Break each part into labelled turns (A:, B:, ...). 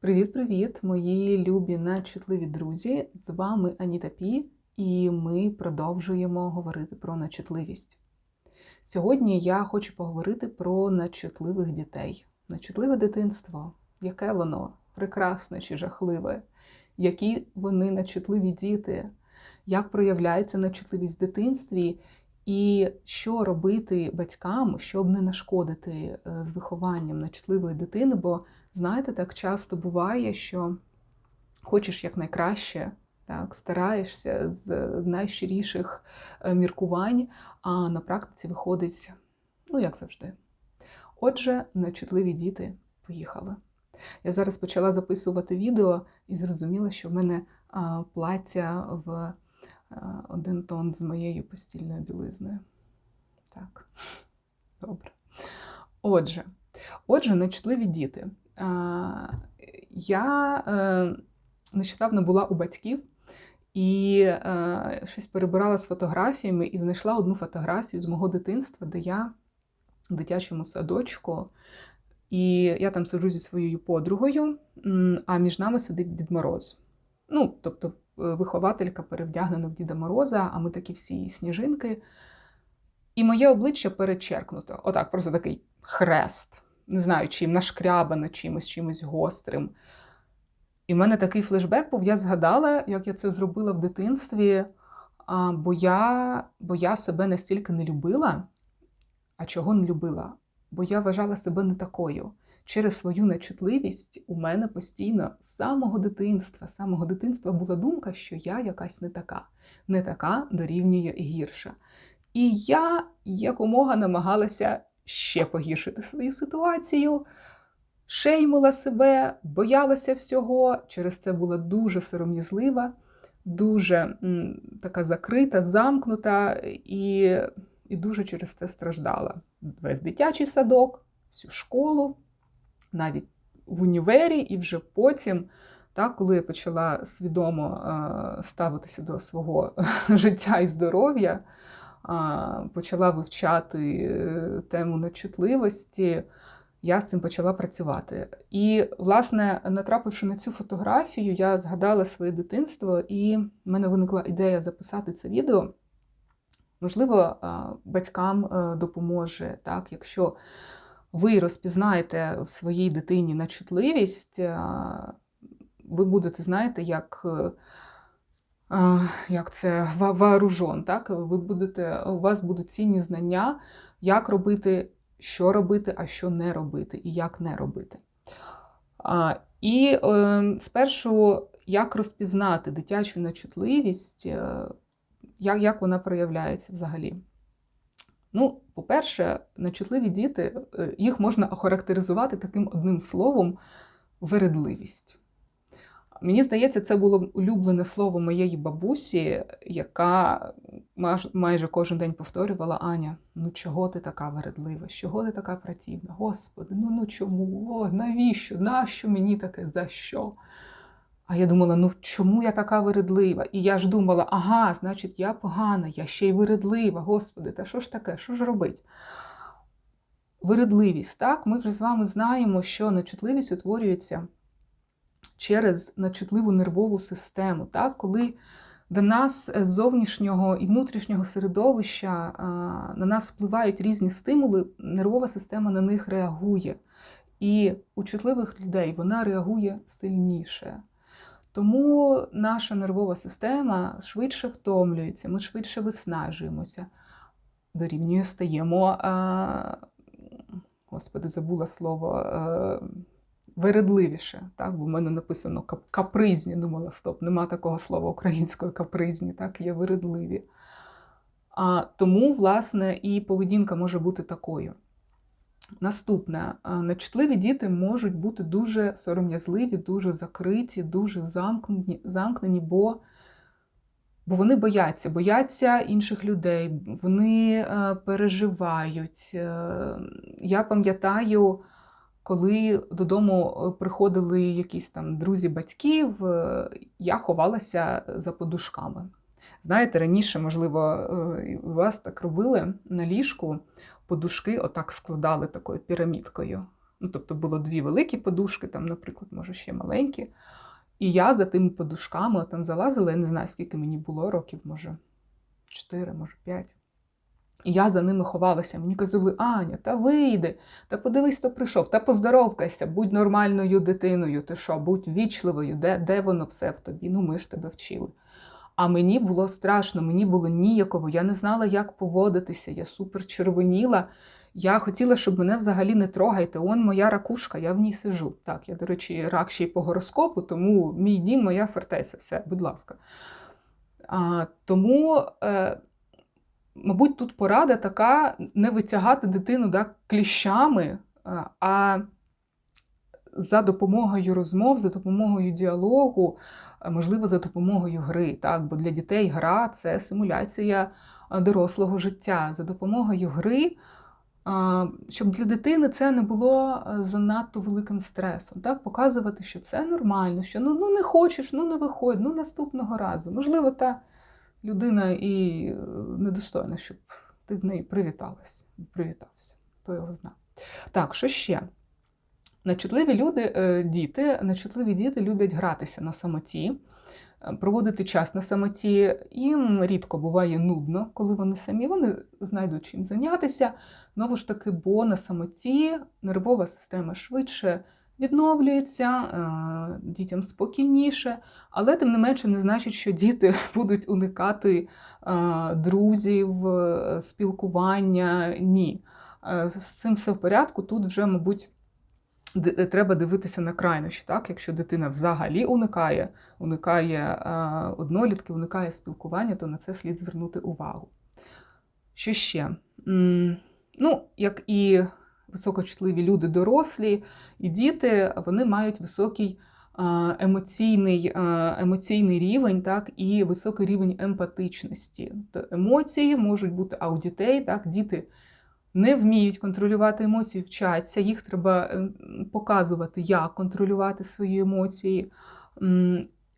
A: Привіт-привіт, мої любі начутливі друзі! З вами Аніта Пі, і ми продовжуємо говорити про начутливість. Сьогодні я хочу поговорити про начутливих дітей. Начутливе дитинство, яке воно прекрасне чи жахливе, які вони начутливі діти, як проявляється начутливість в дитинстві, і що робити батькам, щоб не нашкодити е, з вихованням начутливої дитини. бо Знаєте, так часто буває, що хочеш якнайкраще, так, стараєшся з найщиріших е, міркувань, а на практиці виходить, ну, як завжди. Отже, нечутливі діти поїхали. Я зараз почала записувати відео і зрозуміла, що в мене плаття в а, один тон з моєю постільною білизною. Так, добре. Отже, отже, нечутливі діти. Я е, нещодавно була у батьків і е, щось перебирала з фотографіями і знайшла одну фотографію з мого дитинства, де я в дитячому садочку, і я там сиджу зі своєю подругою, а між нами сидить Дід Мороз. Ну, тобто, е, вихователька перевдягнена в Діда Мороза, а ми такі всі сніжинки. І моє обличчя перечеркнуто. Отак, просто такий хрест не знаю, чим нашкрябана чимось, чимось гострим. І в мене такий флешбек був, я згадала, як я це зробила в дитинстві, бо я, бо я себе настільки не любила. А чого не любила? Бо я вважала себе не такою. Через свою нечутливість у мене постійно з самого дитинства, з самого дитинства була думка, що я якась не така, не така дорівнює і гірша. І я якомога намагалася ще погіршити свою ситуацію, шеймила себе, боялася всього, через це була дуже сором'язлива, дуже м, така закрита, замкнута і, і дуже через це страждала. Весь дитячий садок, всю школу, навіть в універі, і вже потім. Так, коли я почала свідомо е, ставитися до свого життя і здоров'я, почала вивчати е, тему нечутливості, я з цим почала працювати. І, власне, натрапивши на цю фотографію, я згадала своє дитинство, і в мене виникла ідея записати це відео. Можливо, батькам е, допоможе, так, якщо ви розпізнаєте в своїй дитині начутливість, ви будете, знаєте, як як це вооружен, так? Ви будете, у вас будуть цінні знання, як робити, що робити, а що не робити, і як не робити. А, І е, спершу, як розпізнати дитячу нечутливість, е, як, як вона проявляється взагалі. Ну, по-перше, нечутливі діти, е, їх можна охарактеризувати таким одним словом вередливість. Мені здається, це було улюблене слово моєї бабусі, яка майже кожен день повторювала Аня, ну чого ти така вередлива? Чого ти така противна? Господи, ну ну чому? О, навіщо? Нащо мені таке? За що? А я думала, ну чому я така вередлива? І я ж думала, ага, значить, я погана, я ще й вередлива, Господи, та що ж таке? Що ж робить? Вередливість, так, ми вже з вами знаємо, що нечутливість утворюється через начутливу нервову систему, так? коли до нас з зовнішнього і внутрішнього середовища на нас впливають різні стимули, нервова система на них реагує. І у чутливих людей вона реагує сильніше. Тому наша нервова система швидше втомлюється, ми швидше виснажуємося, дорівнює стаємо, господи, забула слово. Вередливіше. Так? Бо в мене написано капризні. Думала, стоп, нема такого слова українською капризні, так, є вередливі. А Тому, власне, і поведінка може бути такою. Наступне, нечутливі діти можуть бути дуже сором'язливі, дуже закриті, дуже замкнені, замкнені, бо бо вони бояться, бояться інших людей, вони е, переживають. Е, я пам'ятаю, коли додому е, приходили якісь там друзі батьків, е, я ховалася за подушками. Знаєте, раніше, можливо, е, вас так робили на ліжку, подушки отак складали такою пірамідкою. Ну, тобто було дві великі подушки, там, наприклад, може, ще маленькі. І я за тими подушками там залазила, я не знаю, скільки мені було років, може, 4, може, 5. І я за ними ховалася. Мені казали, Аня, та вийди, та подивись, хто прийшов, та поздоровкайся, будь нормальною дитиною, ти що, будь вічливою, де, де воно все в тобі? Ну, ми ж тебе вчили. А мені було страшно, мені було ніяково, я не знала, як поводитися, я супер червоніла. Я хотіла, щоб мене взагалі не трогайте. Он моя ракушка, я в ній сижу. Так, я, до речі, рак ще й по гороскопу, тому мій дім, моя фортеця, все, будь ласка. А, Тому, е, мабуть, тут порада така не витягати дитину да, кліщами, а за допомогою розмов, за допомогою діалогу, можливо, за допомогою гри. Так? Бо для дітей гра це симуляція дорослого життя. За допомогою гри щоб для дитини це не було занадто великим стресом. Так? Показувати, що це нормально, що ну, ну не хочеш, ну не виходь, ну наступного разу. Можливо, та людина і е, недостойна, щоб ти з нею привіталась, привітався. Хто його знає. Так, що ще? Начутливі люди, е, діти, начутливі діти люблять гратися на самоті. Е, проводити час на самоті. Їм рідко буває нудно, коли вони самі. Вони знайдуть чим зайнятися. Знову ж таки, бо на самоті нервова система швидше відновлюється, е, дітям спокійніше, але тим не менше не значить, що діти будуть уникати е, друзів, спілкування. Ні. З цим все в порядку. Тут вже, мабуть, треба дивитися на крайнощі. Так? Якщо дитина взагалі уникає уникає однолітки, уникає спілкування, то на це слід звернути увагу. Що ще? Ну, як і високочутливі люди, дорослі і діти, вони мають високий емоційний емоційний рівень, так, і високий рівень емпатичності. Тобто емоції можуть бути а у дітей, так, діти. Не вміють контролювати емоції, вчаться, їх треба ем, показувати, як контролювати свої емоції.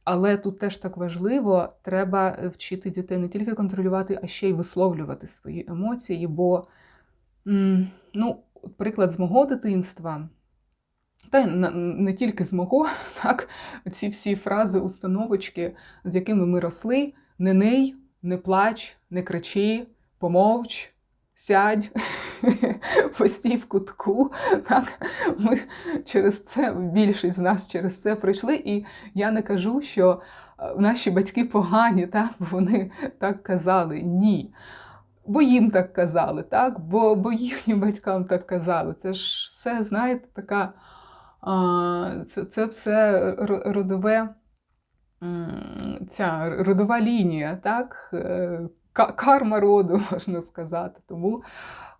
A: Але тут теж так важливо, треба вчити дітей не тільки контролювати, а ще й висловлювати свої емоції. Бо, ну, приклад з мого дитинства, та не тільки з мого, так, ці всі фрази, установочки, з якими ми росли: не ний, не плач, не кричи, помовч сядь, постій в кутку. Так? Ми через це, більшість з нас через це пройшли. І я не кажу, що е, наші батьки погані, так? вони так казали. Ні. Бо їм так казали, так? Бо бо їхнім батькам так казали. Це ж все, знаєте, така а, це, це все родове. Ця родова лінія, так? Е, карма роду, можна сказати. Тому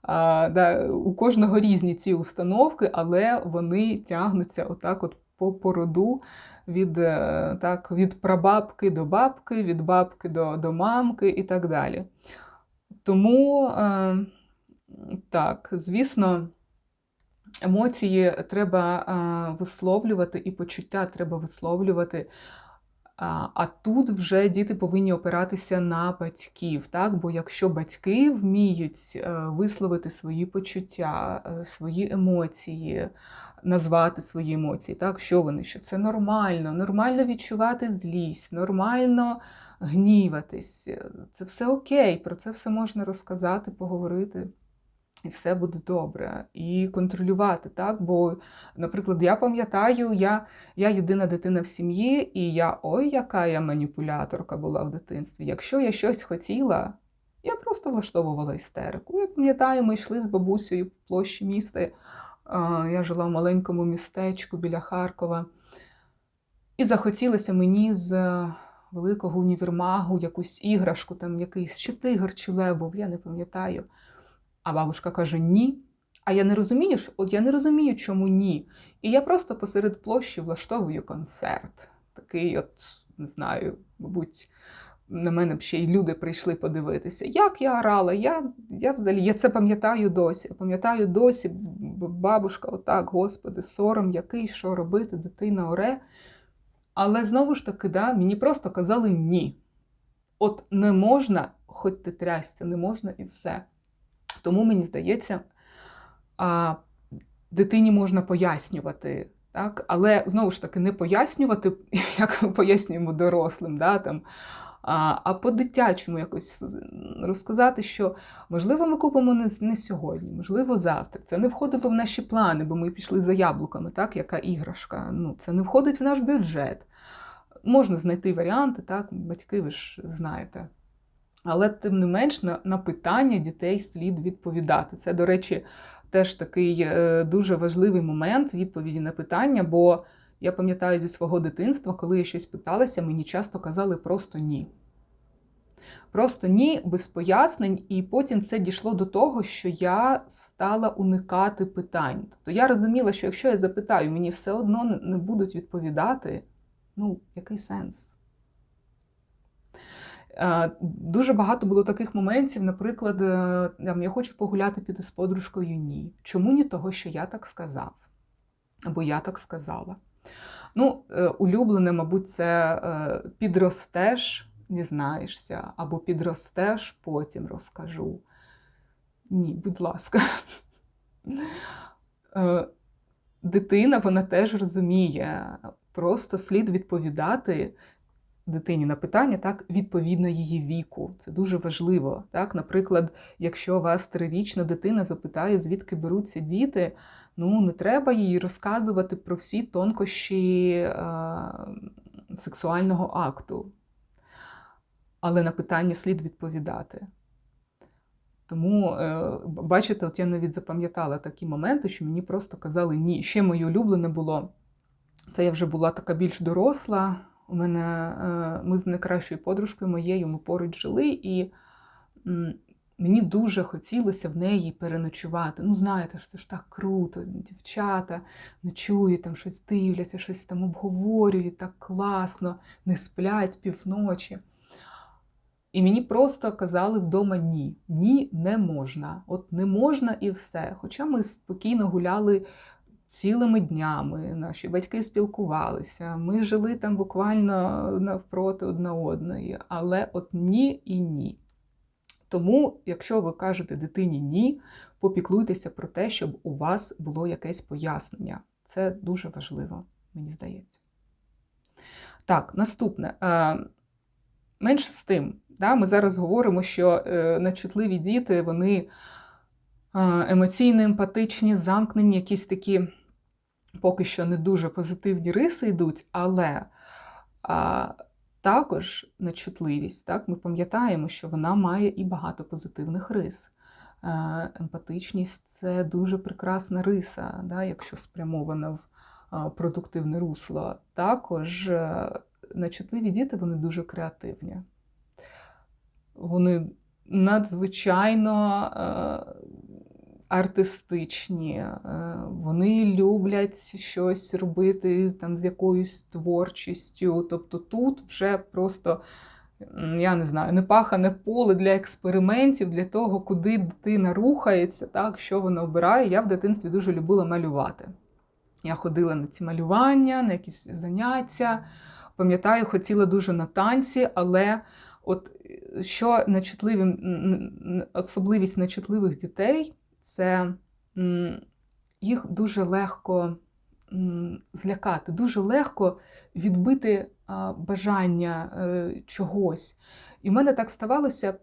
A: а, да, у кожного різні ці установки, але вони тягнуться отак от по породу від е, так, від прабабки до бабки, від бабки до до мамки і так далі. Тому, е, так, звісно. Емоції треба а, висловлювати, і почуття треба висловлювати а тут вже діти повинні опиратися на батьків, так? бо якщо батьки вміють е, висловити свої почуття, е, свої емоції, назвати свої емоції, так? що вони? Що це нормально, нормально відчувати злість, нормально гніватись. Це все окей, про це все можна розказати, поговорити. І все буде добре. І контролювати, так? Бо, наприклад, я пам'ятаю, я я єдина дитина в сім'ї, і я ой, яка я маніпуляторка була в дитинстві. Якщо я щось хотіла, я просто влаштовувала істерику. Я пам'ятаю, ми йшли з бабусею по площі міста. Я жила в маленькому містечку біля Харкова. І захотілося мені з великого універмагу якусь іграшку, там якийсь чи тигр, чи лебов, я не пам'ятаю. А бабушка каже: Ні. А я не розумію, от я не розумію, чому ні. І я просто посеред площі влаштовую концерт. Такий, от, не знаю, мабуть, на мене б ще й люди прийшли подивитися. Як я орала, я я взагалі я це пам'ятаю досі. Пам'ятаю досі, бабушка, отак, господи, сором, який, що робити, дитина оре. Але знову ж таки, да, мені просто казали ні. От не можна, хоч ти трясся, не можна і все. Тому мені здається, дитині можна пояснювати. Так? Але знову ж таки, не пояснювати, як ми пояснюємо дорослим, да, там, а а по-дитячому якось розказати, що можливо ми купимо не не сьогодні, можливо, завтра. Це не входило в наші плани, бо ми пішли за яблуками, так, яка іграшка. Ну, Це не входить в наш бюджет. Можна знайти варіанти, так, батьки ви ж знаєте. Але, тим не менш, на, на питання дітей слід відповідати. Це, до речі, теж такий е, дуже важливий момент відповіді на питання, бо я пам'ятаю зі свого дитинства, коли я щось питалася, мені часто казали просто ні. Просто ні, без пояснень, і потім це дійшло до того, що я стала уникати питань. Тобто я розуміла, що якщо я запитаю, мені все одно не будуть відповідати, ну, який сенс? Дуже багато було таких моментів, наприклад, е, я хочу погуляти піти з подружкою ні. Чому ні того, що я так сказав? Або я так сказала. Ну, е, улюблене, мабуть, це підростеш, дізнаєшся, або підростеш, потім розкажу. Ні, будь ласка. Дитина вона теж розуміє, просто слід відповідати дитині на питання так, відповідно її віку. Це дуже важливо. Так? Наприклад, якщо у вас трирічна дитина запитає, звідки беруться діти, ну не треба їй розказувати про всі тонкощі е, сексуального акту. Але на питання слід відповідати. Тому, е, бачите, от я навіть запам'ятала такі моменти, що мені просто казали ні. Ще моє улюблене було. Це я вже була така більш доросла. У мене е, ми з найкращою подружкою моєю ми поруч жили, і мені дуже хотілося в неї переночувати. Ну, знаєте, це ж так круто, дівчата ночують, там щось дивляться, щось там обговорюють, так класно, не сплять півночі. І мені просто казали вдома ні, ні, не можна. От не можна і все. Хоча ми спокійно гуляли цілими днями. Наші батьки спілкувалися, ми жили там буквально навпроти одна одної, але от ні і ні. Тому, якщо ви кажете дитині ні, попіклуйтеся про те, щоб у вас було якесь пояснення. Це дуже важливо, мені здається. Так, наступне. Е, менше з тим, да, ми зараз говоримо, що е, начутливі діти, вони е, емоційно емпатичні, замкнені, якісь такі поки що не дуже позитивні риси йдуть, але а, також нечутливість. Так? Ми пам'ятаємо, що вона має і багато позитивних рис. Емпатичність це дуже прекрасна риса, да, якщо спрямована в продуктивне русло. Також е, нечутливі діти вони дуже креативні. Вони надзвичайно е, артистичні, е, вони люблять щось робити там з якоюсь творчістю. Тобто тут вже просто, я не знаю, непахане поле для експериментів, для того, куди дитина рухається, так, що вона обирає. Я в дитинстві дуже любила малювати. Я ходила на ці малювання, на якісь заняття. Пам'ятаю, хотіла дуже на танці, але от що нечутливим, особливість нечутливих дітей це їх дуже легко злякати, дуже легко відбити бажання е, чогось. І в мене так ставалося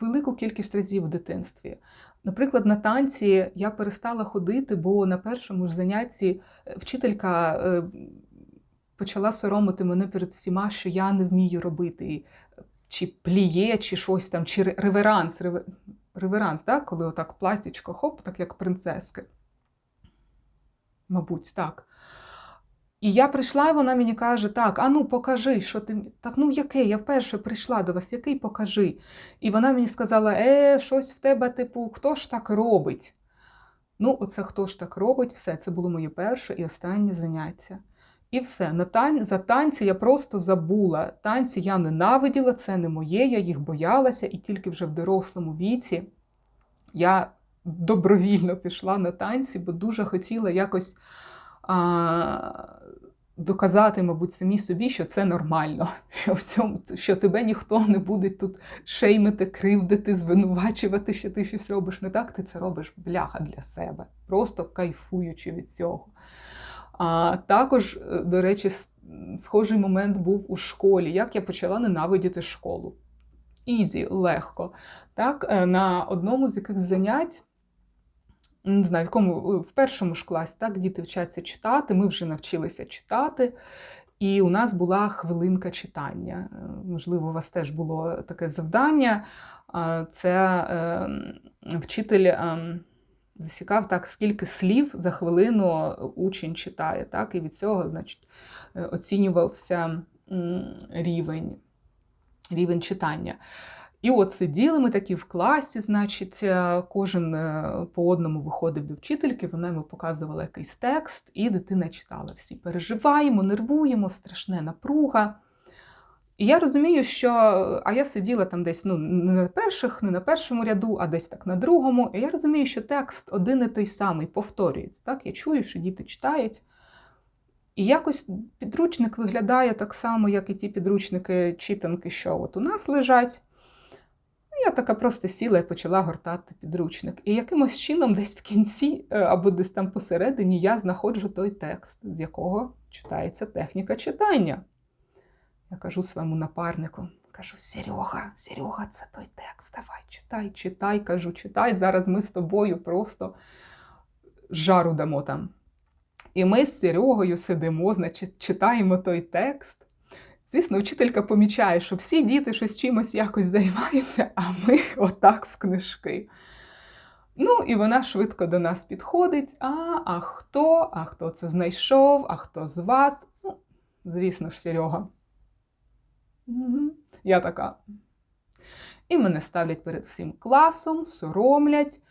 A: велику кількість разів в дитинстві. Наприклад, на танці я перестала ходити, бо на першому ж занятті е, вчителька е, почала соромити мене перед всіма, що я не вмію робити. Чи пліє, чи щось там, чи реверанс реверанс, так? коли отак платічко, хоп, так як принцески. Мабуть, так. І я прийшла, і вона мені каже: так, а ну покажи, що ти. Так, ну який? Я вперше прийшла до вас, який покажи. І вона мені сказала: е, щось в тебе, типу, хто ж так робить? Ну, оце хто ж так робить, все, це було моє перше і останнє заняття. І все. На тан... За танці я просто забула. Танці я ненавиділа, це не моє, я їх боялася, і тільки вже в дорослому віці я добровільно пішла на танці, бо дуже хотіла якось а, доказати, мабуть, самі собі, що це нормально, що в цьому що тебе ніхто не буде тут шеймити, кривдити, звинувачувати, що ти щось робиш не так. Ти це робиш бляха для себе, просто кайфуючи від цього. А також, е, до речі, схожий момент був у школі, як я почала ненавидіти школу. Ізі, легко. Так, е, На одному з яких занять не знаю, в якому в першому ж класі так, діти вчаться читати, ми вже навчилися читати. І у нас була хвилинка читання. Е, можливо, у вас теж було таке завдання. Це ем, вчитель ем, засікав так, скільки слів за хвилину учень читає. Так, І від цього значить, е, оцінювався рівень, рівень читання. І от сиділи ми такі в класі, значить, е, кожен е, по одному виходив до вчительки, вона йому показувала якийсь текст, і дитина читала. Всі переживаємо, нервуємо, страшне напруга. І я розумію, що а я сиділа там десь ну, не на перших, не на першому ряду, а десь так на другому. І я розумію, що текст один і той самий повторюється. Так? Я чую, що діти читають. І якось підручник виглядає так само, як і ті підручники читанки, що от у нас лежать. Я така просто сіла і почала гортати підручник. І якимось чином, десь в кінці е, або десь там посередині, я знаходжу той текст, з якого читається техніка читання. Я кажу своєму напарнику, кажу: Серега, Серега, це той текст. Давай, читай, читай, кажу, читай. Зараз ми з тобою просто жару дамо там. І ми з Серегою сидимо, значить, читаємо той текст. Звісно, вчителька помічає, що всі діти щось чимось якось займаються, а ми отак в книжки. Ну, і вона швидко до нас підходить. А, а хто? А хто це знайшов? А хто з вас? Ну, звісно ж, Серега. Я така. І мене ставлять перед всім класом, соромлять.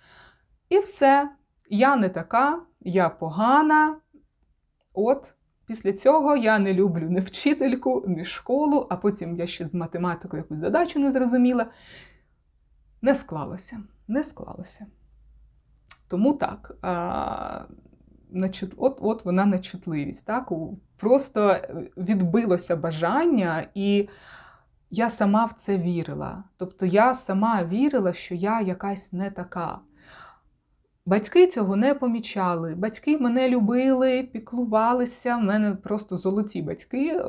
A: І все. Я не така, я погана. От. Після цього я не люблю ні вчительку, ні школу, а потім я ще з математикою якусь задачу не зрозуміла. Не склалося. Не склалося. Тому так, от от вона нечутливість. Так? Просто відбилося бажання, і я сама в це вірила. Тобто я сама вірила, що я якась не така. Батьки цього не помічали. Батьки мене любили, піклувалися. В мене просто золоті батьки. Е,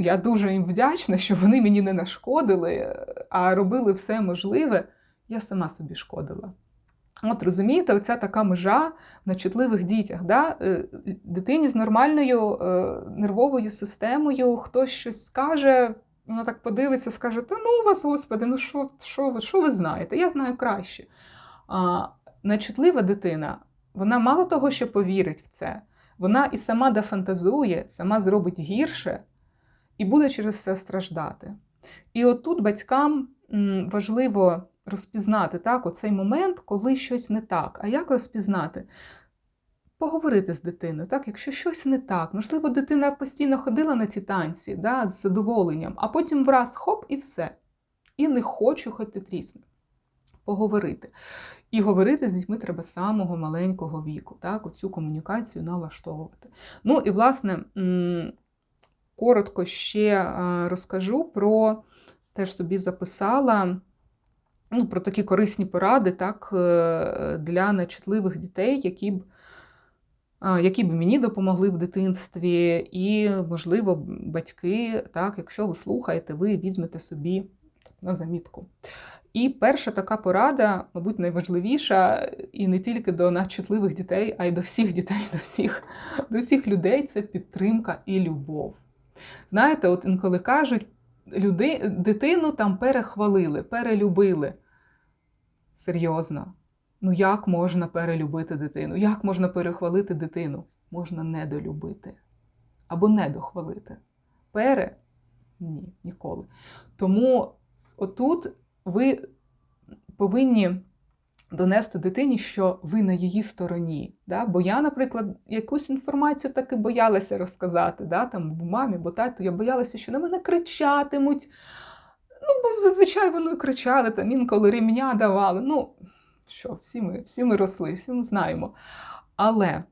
A: я дуже їм вдячна, що вони мені не нашкодили, а робили все можливе. Я сама собі шкодила. От розумієте, оця така межа на чутливих дітях. Да? Е, дитині з нормальною е, нервовою системою хтось щось скаже, вона так подивиться, скаже: Та ну у вас, господи, ну що що, ви що ви знаєте? Я знаю краще. А, Нечутлива дитина, вона мало того, що повірить в це, вона і сама дофантазує, сама зробить гірше і буде через це страждати. І отут батькам важливо розпізнати так, оцей момент, коли щось не так. А як розпізнати? Поговорити з дитиною, так, якщо щось не так, можливо, дитина постійно ходила на ці танці да, з задоволенням, а потім враз хоп і все. І не хочу, хоч трісне. Поговорити. І говорити з дітьми треба з самого маленького віку, так, оцю комунікацію налаштовувати. Ну і, власне, коротко ще розкажу про теж собі записала ну, про такі корисні поради так, е, для нечутливих дітей, які б. Які б мені допомогли в дитинстві, і, можливо, батьки, так, якщо ви слухаєте, ви візьмете собі на замітку. І перша така порада, мабуть, найважливіша, і не тільки до надчутливих дітей, а й до всіх дітей, до всіх, до всіх людей це підтримка і любов. Знаєте, от інколи кажуть, люди, дитину там перехвалили, перелюбили. Серйозно. Ну як можна перелюбити дитину? Як можна перехвалити дитину? Можна недолюбити або недохвалити. Пере ні, ніколи. Тому отут ви повинні донести дитині, що ви на її стороні. Да? Бо я, наприклад, якусь інформацію таки боялася розказати, да? там, мамі, бо тату, я боялася, що на мене кричатимуть. Ну, бо зазвичай вони і кричали, там інколи ремня давали. Ну, що, всі ми всі ми росли, всі ми знаємо. Але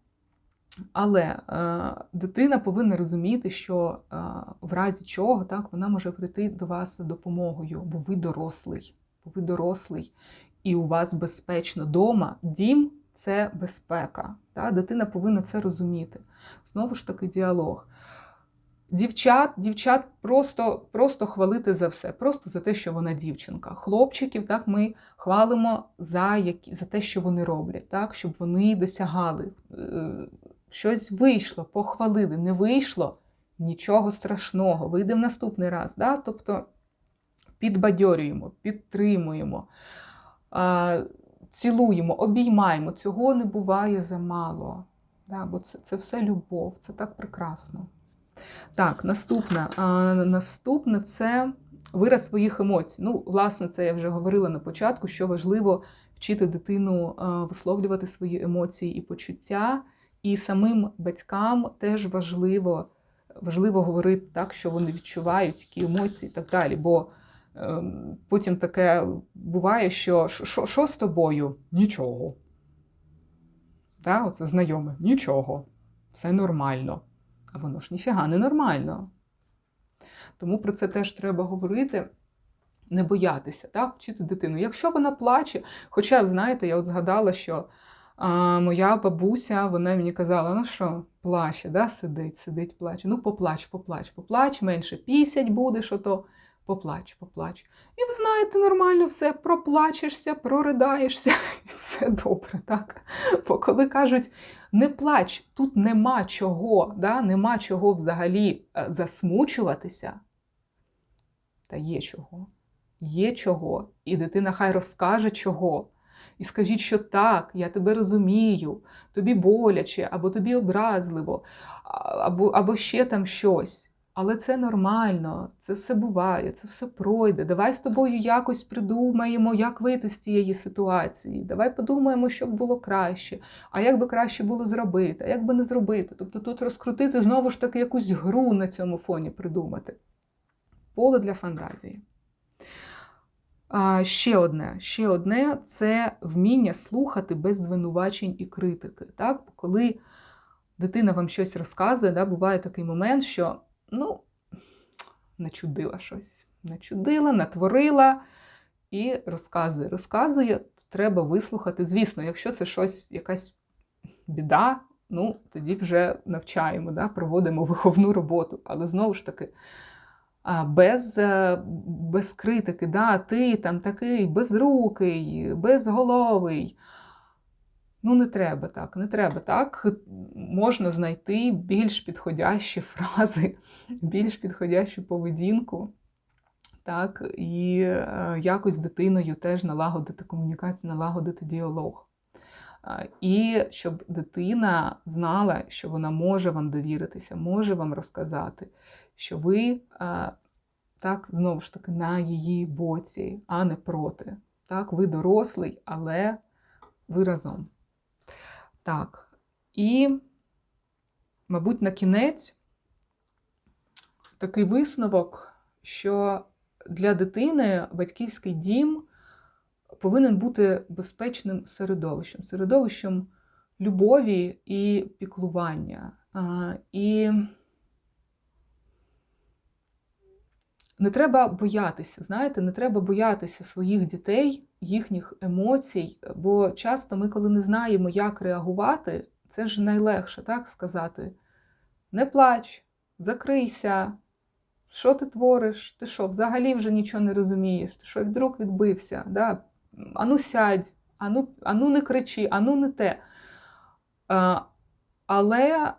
A: Але е, дитина повинна розуміти, що е, в разі чого так, вона може прийти до вас за допомогою, бо ви дорослий, бо ви дорослий, і у вас безпечно дома. Дім це безпека. Так? Дитина повинна це розуміти. Знову ж таки, діалог. Дівчат, дівчат просто просто хвалити за все, просто за те, що вона дівчинка. Хлопчиків так ми хвалимо за які, за те, що вони роблять, так, щоб вони досягали. Е, щось вийшло, похвалили, не вийшло нічого страшного. Вийде в наступний раз. Да? Тобто підбадьорюємо, підтримуємо, цілуємо, обіймаємо. Цього не буває замало. Да? Бо це, це все любов, це так прекрасно. Так, наступне. А, це вираз своїх емоцій. Ну, власне, це я вже говорила на початку, що важливо вчити дитину висловлювати свої емоції і почуття. І самим батькам теж важливо важливо говорити так, що вони відчувають, які емоції і так далі. Бо е, потім таке буває, що що з тобою? Нічого. Так, Оце знайоме, нічого. Все нормально. А воно ж ніфіга не нормально. Тому про це теж треба говорити, не боятися, так, вчити дитину. Якщо вона плаче, хоча, знаєте, я от згадала, що а, моя бабуся вона мені казала, ну що, плаче, да, сидить, сидить, плаче. Ну, поплач, поплач, поплач, менше пісять будеш, ото поплач, поплач. І ви знаєте, нормально все, проплачешся, проридаєшся, і все добре. так? Бо коли кажуть, не плач, тут нема чого, да? нема чого взагалі е, засмучуватися, та є чого. Є чого. І дитина хай розкаже чого. І скажіть, що так, я тебе розумію, тобі боляче, або тобі образливо, або, або ще там щось. Але це нормально, це все буває, це все пройде. Давай з тобою якось придумаємо, як вийти з цієї ситуації. Давай подумаємо, що б було краще, а як би краще було зробити, а як би не зробити. Тобто тут розкрутити знову ж таки якусь гру на цьому фоні придумати. Поле для фантазії. А, Ще одне ще одне це вміння слухати без звинувачень і критики. Так? Коли дитина вам щось розказує, да, буває такий момент, що ну, начудила щось. Начудила, натворила і розказує. Розказує, треба вислухати. Звісно, якщо це щось, якась біда, ну, тоді вже навчаємо, да, проводимо виховну роботу. Але знову ж таки, без е, без критики, да, ти там такий безрукий, безголовий. Ну, не треба так, не треба так. Можна знайти більш підходящі фрази, більш підходящу поведінку. Так, І е, якось з дитиною теж налагодити комунікацію, налагодити діалог. І щоб дитина знала, що вона може вам довіритися, може вам розказати, що ви так, знову ж таки, на її боці, а не проти. Так, ви дорослий, але ви разом. Так, і, мабуть, на кінець такий висновок, що для дитини батьківський дім повинен бути безпечним середовищем, середовищем любові і піклування. І не треба боятися, знаєте, не треба боятися своїх дітей, їхніх емоцій, бо часто ми, коли не знаємо, як реагувати, це ж найлегше так сказати. Не плач, закрийся. Що ти твориш? Ти що, взагалі вже нічого не розумієш? Ти що вдруг відбився? Да? Ану сядь, ану, ану не кричи, ану не те. А, Але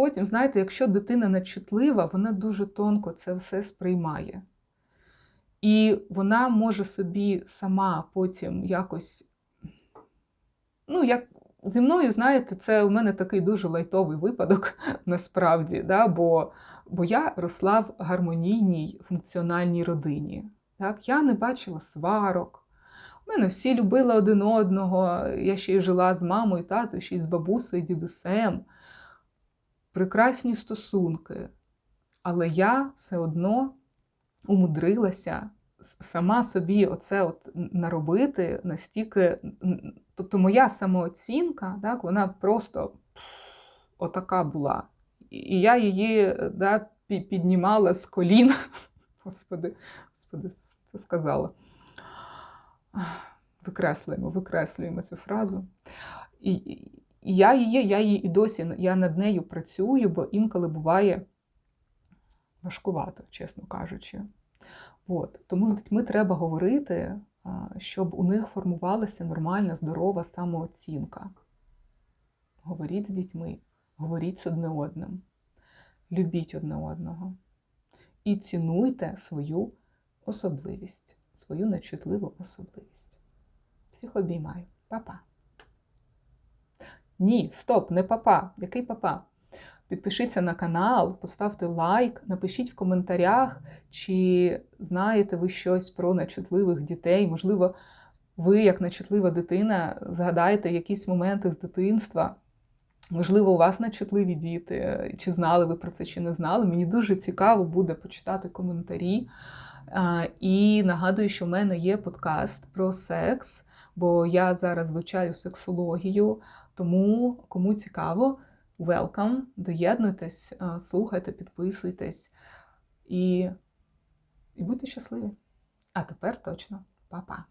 A: потім, знаєте, якщо дитина нечутлива, вона дуже тонко це все сприймає. І вона може собі сама потім якось, ну, як зі мною, знаєте, це у мене такий дуже лайтовий випадок насправді, да, бо бо я росла в гармонійній функціональній родині. Так? Я не бачила сварок. У мене всі любили один одного. Я ще й жила з мамою, татою, ще й з бабусею, дідусем. Прекрасні стосунки. Але я все одно умудрилася сама собі оце от наробити настільки. Тобто моя самооцінка, так, вона просто отака була. І я її да, піднімала з колін. Господи, господи, це сказала. Викреслюємо, викреслюємо цю фразу. І, я її, я її і досі я над нею працюю, бо інколи буває важкувато, чесно кажучи. От. Тому з дітьми треба говорити, щоб у них формувалася нормальна, здорова самооцінка. Говоріть з дітьми, говоріть з одне одним, любіть одне одного і цінуйте свою особливість, свою нечутливу особливість. Всіх обіймаю. Па-па. Ні, стоп, не папа. Який папа? Підпишіться на канал, поставте лайк, напишіть в коментарях, чи знаєте ви щось про нечутливих дітей. Можливо, ви, як нечутлива дитина, згадаєте якісь моменти з дитинства. Можливо, у вас нечутливі діти, чи знали ви про це, чи не знали. Мені дуже цікаво буде почитати коментарі. І нагадую, що в мене є подкаст про секс, бо я зараз вивчаю сексологію. Тому, кому цікаво, welcome, доєднуйтесь, слухайте, підписуйтесь і, і будьте щасливі. А тепер точно, па-па!